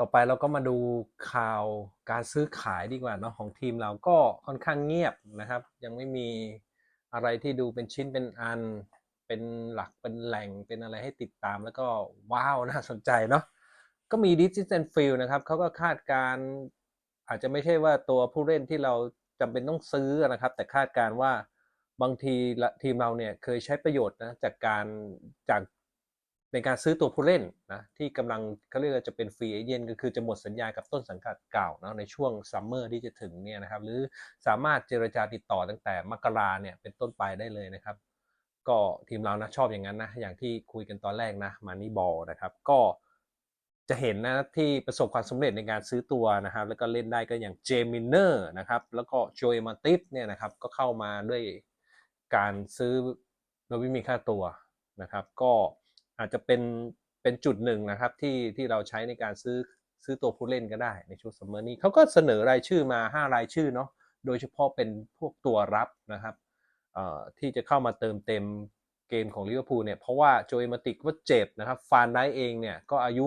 ต่อไปเราก็มาดูข่าวการซื้อขายดีกว่าเนาะของทีมเราก็ค่อนข้างเงียบนะครับ ยังไม่มีอะไรที่ดูเป็นชิ้นเป็นอัน เป็นหลักเป็นแหล่งเป็นอะไรให้ติดตามแล้วก็ว้าวน่าสนใจเนาะก็มีดิจิทัลฟิลนะครับเขาก็คาดการอาจจะไม่ใช่ว่าตัวผู้เล่นที่เราจำเป็นต้องซื้อนะครับ แต่คาดการว่าบางทีทีมเราเนี่ยเคยใช้ประโยชน์นะจากการจาก ในการซื้อตัวผู้เล่นนะที่กำลังเขาเรียกว่าจะเป็นฟรีเอเจนต์ก็คือจะหมดสัญญากับต้นสังกัดเก่าเนาะในช่วงซัมเมอร์ที่จะถึงเนี่ยนะครับหรือสามารถเจรจาติดต่อตั้งแต่มกราเนี่ยเป็นต้นไปได้เลยนะครับ ก็ทีมเรานะชอบอย่างนั้นนะอย่างที่คุยกันตอนแรกนะมานี่บอลนะครับก็จะเห็นนะที่ประสบความสำเร็จในการซื้อตัวนะครับ แล้วก็เล่นได้ก็อย่างเจมินเนอร์นะครับแล้วก็โจเอมาติฟเนี่ยนะครับก็เข้ามาด้วยการซื้อโดยไม่มีค่าตัวนะครับ ก็ อาจจะเป็นเป็นจุดหนึ่งนะครับที่ที่เราใช้ในการซื้อซื้อตัวผู้เล่นก็ได้ในช่วงซัมเมอร์นี้เขาก็เสนอรายชื่อมา 5 รายชื่อเนาะโดยเฉพาะเป็นพวกตัวรับนะครับที่จะเข้ามาเติมเต็มเกมของลิเวอร์พูลเนี่ยเพราะว่าโจเอมาติกก็เจ็บนะครับฟานได้เองเนี่ยก็อายุ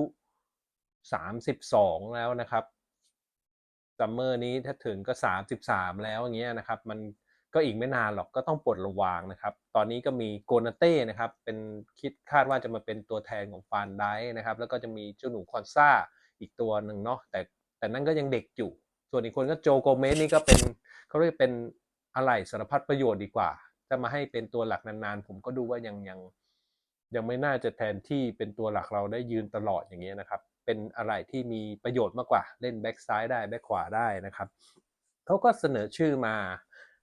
32 แล้วนะครับซัมเมอร์นี้ถ้าถึงก็ 33 แล้วอย่างเงี้ยนะครับมัน ก็อีกไม่นานหรอกก็ต้องปลดระวางนะครับ ตอนนี้ก็มีโกนาเต้นะครับ เป็นคิดคาดว่าจะมาเป็นตัวแทนของฟานได้นะครับ แล้วก็จะมีเจ้าหนูคอนซ่าอีกตัวหนึ่งเนาะแต่แต่นั่นก็ยังเด็กอยู่ ส่วนอีกคนก็โจโกเมสนี่ก็เป็นเขาเรียกเป็นอะไรสารพัดประโยชน์ดีกว่า จะมาให้เป็นตัวหลักนานๆ ผมก็ดูว่ายังยังยังไม่น่าจะแทนที่เป็นตัวหลักเราได้ยืนตลอดอย่างเงี้ยนะครับ เป็นอะไรที่มีประโยชน์มากกว่า เล่นแบ็กซ้ายได้แบ็กขวาได้นะครับเขาก็เสนอชื่อมา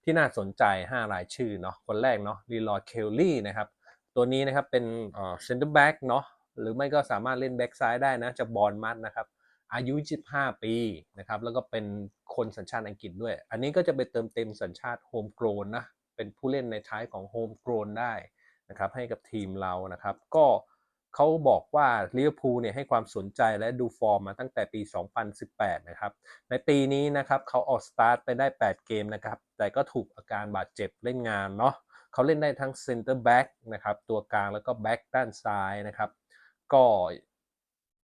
ที่น่าสนใจ 5 รายชื่อเนาะคนแรกเนาะลีลอร์เคลลี่นะครับ ตัวนี้นะครับเป็นเอ่อเซนเตอร์แบ็กเนาะหรือไม่ก็สามารถเล่นแบ็กซ้ายได้นะจะบอลมัดนะครับ อายุ 25 ปีนะครับ แล้วก็เป็นคนสัญชาติอังกฤษด้วย อันนี้ก็จะไปเติมเต็มสัญชาติโฮมโกรนนะเป็นผู้เล่นในท้ายของโฮมโกรนได้นะครับให้กับทีมเรานะครับ ก็ เขาบอกว่าลิเวอร์พูลเนี่ยให้ความสนใจและดูฟอร์มมาตั้งแต่ปี 2018 นะครับ ในปีนี้นะครับเขาออกสตาร์ทไปได้ 8 เกมนะครับ แต่ก็ถูกอาการบาดเจ็บเล่นงานเนาะเขาเล่นได้ทั้งเซนเตอร์แบ็กนะครับ ตัวกลางแล้วก็แบ็กด้านซ้ายนะครับ ก็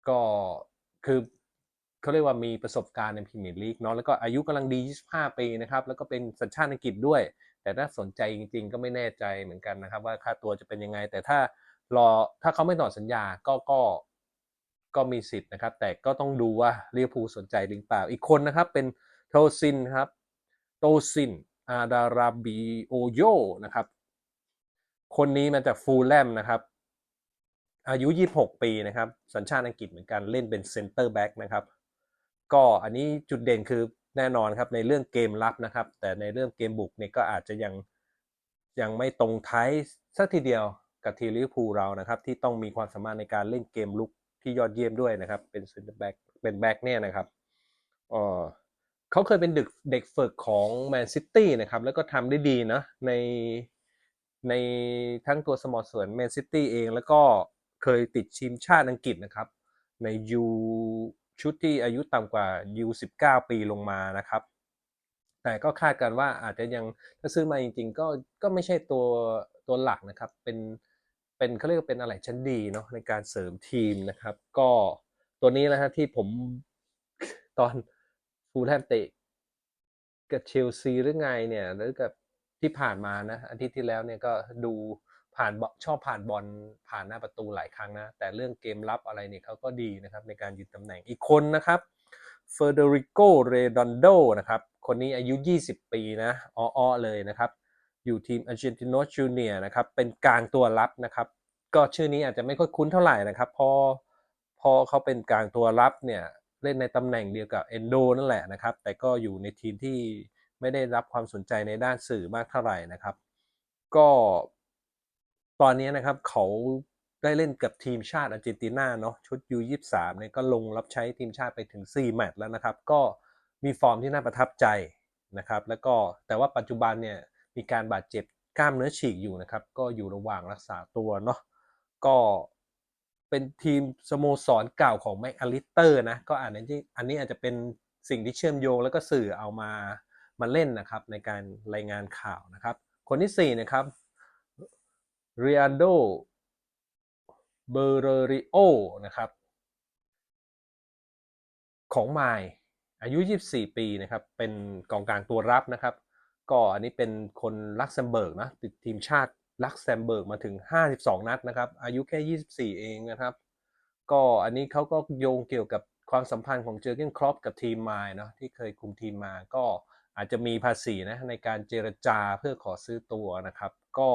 ก็คือเขาเรียกว่ามีประสบการณ์ในพรีเมียร์ลีกเนาะแล้วก็อายุกำลังดี 25 ปีนะครับ แล้วก็เป็นสัญชาติอังกฤษด้วย แต่ถ้าสนใจจริง ๆ ก็ไม่แน่ใจเหมือนกันนะครับ ว่าค่าตัวจะเป็นยังไงแต่ถ้า รอถ้าเขาไม่ต่อสัญญาก็ก็ก็มีสิทธิ์นะครับ แต่ก็ต้องดูว่าลิเวอร์พูสนใจหรือเปล่า อีกคนนะครับเป็นโทซินครับโตซินอาดาราบิโอโยนะครับ คนนี้มาจากฟูลแลมนะครับ อายุ 26 ปีนะครับ สัญชาติอังกฤษเหมือนกันเล่นเป็นเซนเตอร์แบ็กนะครับ ก็อันนี้จุดเด่นคือแน่นอนครับในเรื่องเกมรับนะครับ แต่ในเรื่องเกมบุกเนี่ยก็อาจจะยังยังไม่ตรงท้ายสักทีเดียว กับทีมลิเวอร์พูลเรานะครับ ที่ต้องมีความสามารถในการเล่นเกมลุกที่ยอดเยี่ยมด้วยนะครับ เป็นเซนเตอร์แบ็กเป็นแบ็กเนี่ยนะครับเออเขาเคยเป็นเด็กเด็กฝึกของแมนซิตี้นะครับ แล้วก็ทำได้ดีนะในในทั้งตัวสโมสรแมนซิตี้เองแล้วก็เคยติดทีมชาติอังกฤษนะครับ ในยูชุดที่อายุต่ำกว่า U19 ปีลงมานะครับ แต่ก็คาดกันว่าอาจจะยังถ้าซื้อมาจริงๆ ก็ก็ไม่ใช่ตัวตัวหลักนะครับ เป็น เป็นเขาเรียกว่าเป็นอะไรชั้นดีเนาะในการเสริมทีมนะครับ ก็ตัวนี้นะฮะที่ผมตอนฟูลแฮมเตะกับเชลซีหรือไงเนี่ยหรือกับที่ผ่านมานะอาทิตย์ที่แล้วเนี่ยก็ดูผ่านชอบผ่านบอลผ่านหน้าประตูหลายครั้งนะ แต่เรื่องเกมรับอะไรเนี่ยเขาก็ดีนะครับในการยืนตำแหน่งอีกคนนะครับเฟอร์เดริโกเรดอนโดนะครับ คนนี้อายุ 20 ปีนะอ้อๆเลยนะครับ อยู่ทีมอาร์เจนติโนจูเนียนะครับ เป็นกลางตัวรับนะครับ ก็ชื่อนี้อาจจะไม่ค่อยคุ้นเท่าไหร่นะครับ พอพอเขาเป็นกลางตัวรับเนี่ยเล่นในตำแหน่งเดียวกับเอนโดนั่นแหละนะครับ แต่ก็อยู่ในทีมที่ไม่ได้รับความสนใจในด้านสื่อมากเท่าไหร่นะครับ ก็ตอนนี้นะครับเขาได้เล่นกับทีมชาติอาร์เจนตินาเนาะชุด U23 เนี่ยก็ลงรับใช้ทีมชาติไปถึง 4 แมตช์แล้วนะครับ ก็มีฟอร์มที่น่าประทับใจนะครับ แล้วก็แต่ว่าปัจจุบันเนี่ย มีการบาดเจ็บกล้ามเนื้อฉีกอยู่นะครับ ก็อยู่ระหว่างรักษาตัวเนาะก็เป็นทีมสโมสรเก่าของแม็กอลิสเตอร์นะก็อันนี้อันนี้อาจจะเป็นสิ่งที่เชื่อมโยงแล้วก็สื่อเอามามาเล่นนะครับในการรายงานข่าวนะครับ คนที่4นะครับเรียโดเบอร์เรริโอนะครับ ของไมล์อายุ 24 ปีนะครับ เป็นกองกลางตัวรับนะครับ ก็อันนี้เป็นคนลักเซมเบิร์กนะติดทีมชาติลักเซมเบิร์กมาถึง 52 นัดนะครับ อายุแค่ 24 เองนะครับ ก็อันนี้เขาก็โยงเกี่ยวกับความสัมพันธ์ของเจอร์เกนครอปกับทีมมล์เนาะที่เคยคุมทีมมาก็อาจจะมีภาษีนะในการเจรจาเพื่อขอซื้อตัวนะครับ ก็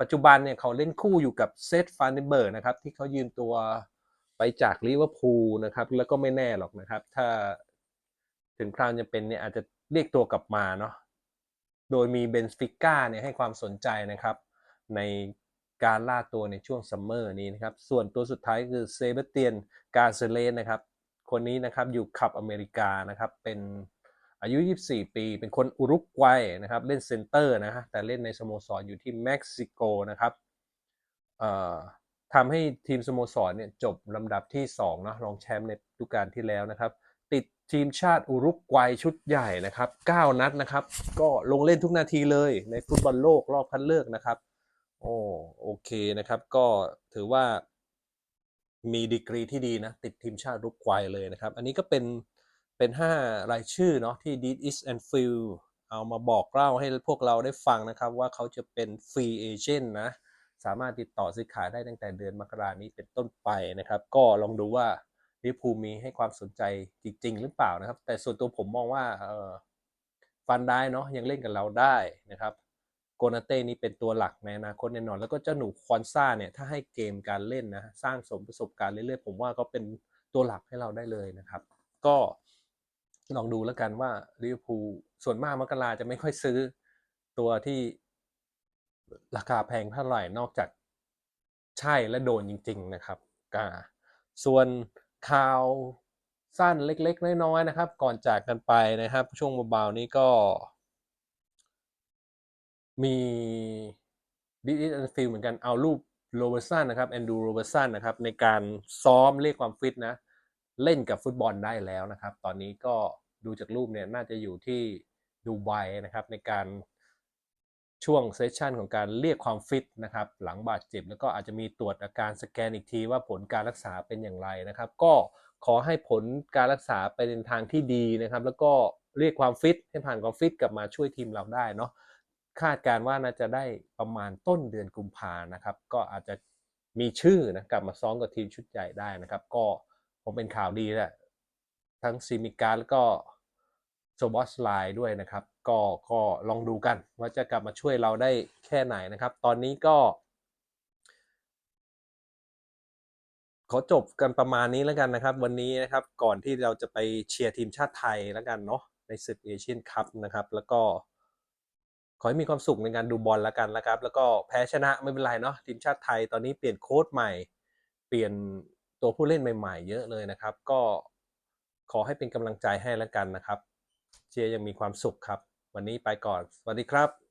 ปัจจุบันเนี่ยเขาเล่นคู่อยู่กับเซตฟานเดนเบิร์กนะครับที่เขายืมตัวไปจากลิเวอร์พูลนะครับแล้วก็ไม่แน่หรอกนะครับ ถ้าถึงคราวจะเป็นเนี่ยอาจจะเรียกตัวกลับมาเนาะ โดยมีเบนฟิก้าเนี่ยให้ความสนใจนะครับ ในการล่าตัวในช่วงซัมเมอร์นี้นะครับ ส่วนตัวสุดท้ายคือเซเบเตียนกาเซเลสนะครับ คนนี้นะครับอยู่ขับอเมริกานะครับ เป็นอายุ 24 ปี เป็นคนอุรุกวัยนะครับ เล่นเซนเตอร์นะฮะ แต่เล่นในสโมสรอยู่ที่เม็กซิโกนะครับทำให้ทีมสโมสรเนี่ยจบลำดับที่2นะรองแชมป์ในฤดูกาลที่แล้วนะครับ ทีมชาติอุรุกวัยชุดใหญ่นะครับ 9 นัดนะครับ ก็ลงเล่นทุกนาทีเลยในฟุตบอลโลกรอบคัดเลือกนะครับ โอ้โอเคนะครับ ก็ถือว่ามีดีกรีที่ดีนะ ติดทีมชาติอุรุกวัยเลยนะครับ อันนี้ก็เป็นเป็น 5 รายชื่อเนาะที่ Deed East and Field เอามาบอกเล่าให้พวกเราได้ฟังนะครับ ว่าเขาจะเป็นฟรีเอเจนต์นะ สามารถติดต่อซื้อขายได้ตั้งแต่เดือนมกรานี้เป็นต้นไปนะครับ ก็ลองดูว่า ลิเวอร์พูลมีให้ความสนใจจริง ๆ หรือเปล่านะครับ แต่ส่วนตัวผมมองว่าเออฟันได้เนาะยังเล่นกับเราได้นะครับโกนาเต้นี่เป็นตัวหลักในอนาคตแน่นอน แล้วก็เจ้าหนูควอนซ่าเนี่ยถ้าให้เกมการเล่นนะสร้างสมประสบการณ์เรื่อยๆผมว่าก็เป็นตัวหลักให้เราได้เลยนะครับ ก็ลองดูแล้วกันว่าลิเวอร์พูลส่วนมากมกราจะไม่ค่อยซื้อตัวที่ราคาแพงเท่าไหร่นอกจากใช่และโดนจริง ๆ นะครับกาส่วน ข่าวสั้นเล็กๆ น้อยๆนะครับ ก่อนจากกันไปนะครับ ช่วงเบาๆนี้ก็ มีดิจิทัลฟิลเหมือนกันเอารูปโรเบอร์สันนะครับแอนดูโรเบอร์สันนะครับ ในการซ้อมเรียกความฟิตนะ เล่นกับฟุตบอลได้แล้วนะครับ ตอนนี้ก็ดูจากรูปเนี่ยน่าจะอยู่ที่ดูไบนะครับ ในการ ช่วงเซสชันของการเรียกความฟิตนะครับหลังบาดเจ็บ แล้วก็อาจจะมีตรวจอาการสแกนอีกทีว่าผลการรักษาเป็นอย่างไรนะครับ ก็ขอให้ผลการรักษาไปในทางที่ดีนะครับ แล้วก็เรียกความฟิตให้ผ่านความฟิตกลับมาช่วยทีมเราได้เนาะคาดการว่าน่าจะได้ประมาณต้นเดือนกุมภานะครับ ก็อาจจะมีชื่อนะกลับมาซ้อมกับทีมชุดใหญ่ได้นะครับ ก็ผมเป็นข่าวดีแหละทั้งซิมิการแล้วก็โซบอสไลน์ด้วยนะครับ ก็ก็ลองดูกัน ว่าจะกลับมาช่วยเราได้แค่ไหนนะครับ ตอนนี้ก็ ขอจบกันประมาณนี้แล้วกันนะครับ วันนี้นะครับก่อนที่เราจะไปเชียร์ทีมชาติไทยแล้วกันเนาะในศึกเอเชียนคัพนะครับ แล้วก็ ขอให้มีความสุขในการดูบอลแล้วกันนะครับ แล้วก็แพ้ชนะไม่เป็นไรเนาะทีมชาติไทยตอนนี้เปลี่ยนโค้ชใหม่ เปลี่ยนตัวผู้เล่นใหม่ ๆ เยอะเลยนะครับ ก็ขอให้เป็นกำลังใจให้แล้วกันนะครับ เชียร์ยังมีความสุขครับ วันนี้ไปก่อน สวัสดีครับ